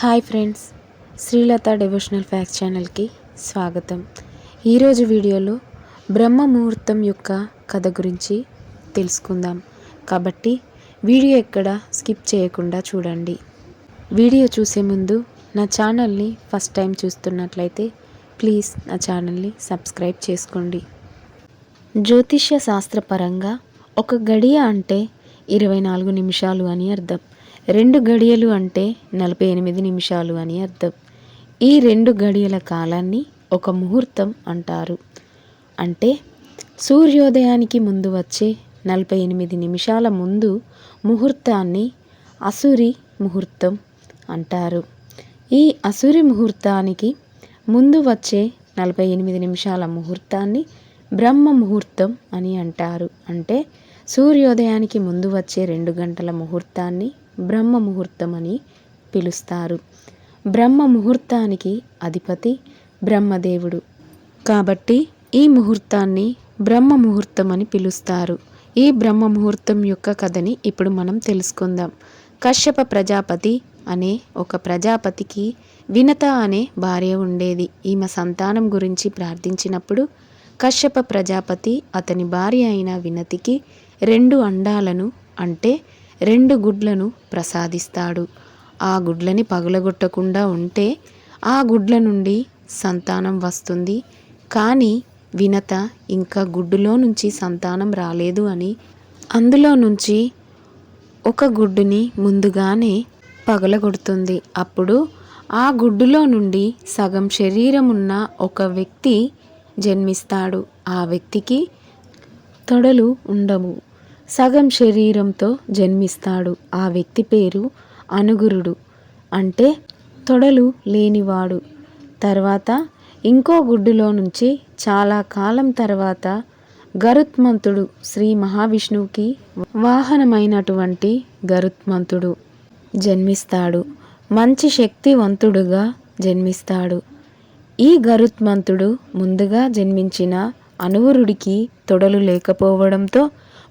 Hi friends Srilatha devotional facts ఛానల్కి స్వాగతం. ఈరోజు వీడియోలో బ్రహ్మ ముహూర్తం యొక్క కథ గురించి తెలుసుకుందాం. కాబట్టి వీడియో ఎక్కడ స్కిప్ చేయకుండా చూడండి. వీడియో చూసే ముందు నా ఛానల్ని ఫస్ట్ టైం చూస్తున్నట్లయితే ప్లీజ్ నా ఛానల్ని సబ్స్క్రైబ్ చేసుకోండి. జ్యోతిష్య శాస్త్రపరంగా ఒక గడియ అంటే ఇరవై నాలుగు నిమిషాలు అని అర్థం. రెండు గడియలు అంటే నలభై ఎనిమిది నిమిషాలు అని అర్థం. ఈ రెండు గడియల కాలాన్ని ఒక ముహూర్తం అంటారు. అంటే సూర్యోదయానికి ముందు వచ్చే నలభై ఎనిమిది నిమిషాల ముందు ముహూర్తాన్ని అసురి ముహూర్తం అంటారు. ఈ అసురి ముహూర్తానికి ముందు వచ్చే నలభై ఎనిమిది నిమిషాల ముహూర్తాన్ని బ్రహ్మ ముహూర్తం అని అంటారు. అంటే సూర్యోదయానికి ముందు వచ్చే రెండు గంటల ముహూర్తాన్ని బ్రహ్మ ముహూర్తం అని పిలుస్తారు. బ్రహ్మ ముహూర్తానికి అధిపతి బ్రహ్మదేవుడు. కాబట్టి ఈ ముహూర్తాన్ని బ్రహ్మ ముహూర్తం అని పిలుస్తారు. ఈ బ్రహ్మ ముహూర్తం యొక్క కథని ఇప్పుడు మనం తెలుసుకుందాం. కశ్యప ప్రజాపతి అనే ఒక ప్రజాపతికి వినత అనే భార్య ఉండేది. ఈమె సంతానం గురించి ప్రార్థించినప్పుడు కశ్యప ప్రజాపతి అతని భార్య అయిన వినతికి రెండు అండాలను అంటే రెండు గుడ్లను ప్రసాదిస్తాడు. ఆ గుడ్లని పగలగొట్టకుండా ఉంటే ఆ గుడ్ల నుండి సంతానం వస్తుంది. కానీ వినత ఇంకా గుడ్డులో నుంచి సంతానం రాలేదు అని. అందులో నుంచి ఒక గుడ్డుని ముందుగానే పగలగొడుతుంది. అప్పుడు ఆ గుడ్డులో నుండి సగం శరీరం ఉన్న ఒక వ్యక్తి జన్మిస్తాడు. ఆ వ్యక్తికి తొడలు ఉండవు. సగం శరీరంతో జన్మిస్తాడు. ఆ వ్యక్తి పేరు అనుగురుడు. అంటే తొడలు లేనివాడు. తర్వాత ఇంకో గుడ్డులో నుంచి చాలా కాలం తర్వాత గరుత్మంతుడు శ్రీ మహావిష్ణువుకి వాహనమైనటువంటి గరుత్మంతుడు జన్మిస్తాడు. మంచి శక్తివంతుడుగా జన్మిస్తాడు. ఈ గరుత్మంతుడు ముందుగా జన్మించిన అనువరుడికి తొడలు లేకపోవడంతో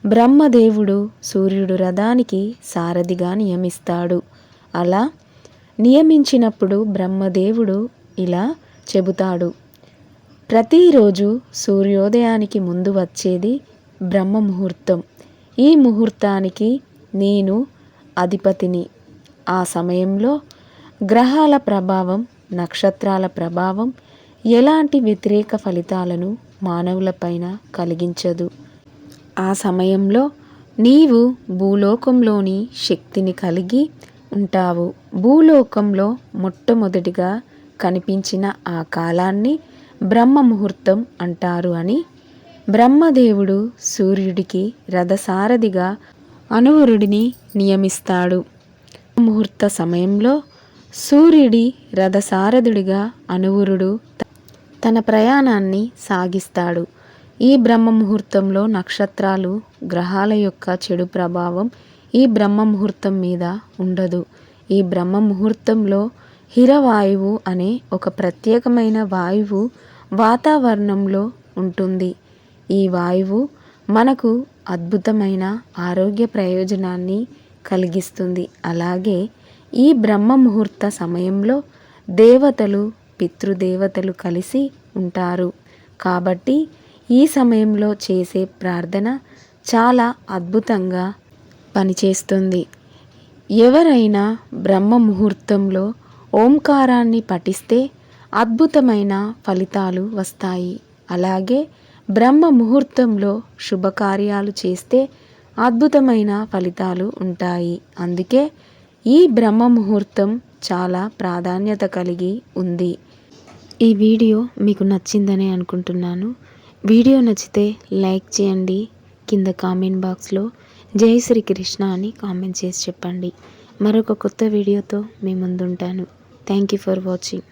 బ్రహ్మదేవుడు సూర్యుడు రథానికి సారథిగా నియమిస్తాడు. అలా నియమించినప్పుడు బ్రహ్మదేవుడు ఇలా చెబుతాడు. ప్రతిరోజు సూర్యోదయానికి ముందు వచ్చేది బ్రహ్మ ముహూర్తం ఈ ముహూర్తానికి నేను అధిపతిని. ఆ సమయంలో గ్రహాల ప్రభావం నక్షత్రాల ప్రభావం ఎలాంటి వ్యతిరేక ఫలితాలను మానవులపైన కలిగించదు. ఆ సమయంలో నీవు భూలోకంలోని శక్తిని కలిగి ఉంటావు. భూలోకంలో మొట్టమొదటిగా కనిపించిన ఆ కాలాన్ని బ్రహ్మ ముహూర్తం అంటారు అని బ్రహ్మదేవుడు సూర్యుడికి రథసారథిగా అనువరుడిని నియమిస్తాడు. ముహూర్త సమయంలో సూర్యుడి రథసారథుడిగా అనువురుడు తన ప్రయాణాన్ని సాగిస్తాడు. ఈ బ్రహ్మ ముహూర్తంలో నక్షత్రాలు గ్రహాల యొక్క చెడు ప్రభావం ఈ బ్రహ్మ ముహూర్తం మీద ఉండదు. ఈ బ్రహ్మ ముహూర్తంలో హిరవాయువు అనే ఒక ప్రత్యేకమైన వాయువు వాతావరణంలో ఉంటుంది. ఈ వాయువు మనకు అద్భుతమైన ఆరోగ్య ప్రయోజనాన్ని కలిగిస్తుంది. అలాగే ఈ బ్రహ్మ ముహూర్త సమయంలో దేవతలు పితృదేవతలు కలిసి ఉంటారు. కాబట్టి ఈ సమయంలో చేసే ప్రార్థన చాలా అద్భుతంగా పనిచేస్తుంది. ఎవరైనా బ్రహ్మ ముహూర్తంలో ఓంకారాన్ని పఠిస్తే అద్భుతమైన ఫలితాలు వస్తాయి. అలాగే బ్రహ్మ ముహూర్తంలో శుభకార్యాలు చేస్తే అద్భుతమైన ఫలితాలు ఉంటాయి. అందుకే ఈ బ్రహ్మ ముహూర్తం చాలా ప్రాధాన్యత కలిగి ఉంది. ఈ వీడియో మీకు నచ్చిందని అనుకుంటున్నాను. వీడియో నచ్చితే లైక్ చేయండి. కింద కామెంట్ బాక్స్లో జై శ్రీకృష్ణ అని కామెంట్ చేసి చెప్పండి. మరొక కొత్త వీడియోతో మీ ముందుంటాను. Thank you for watching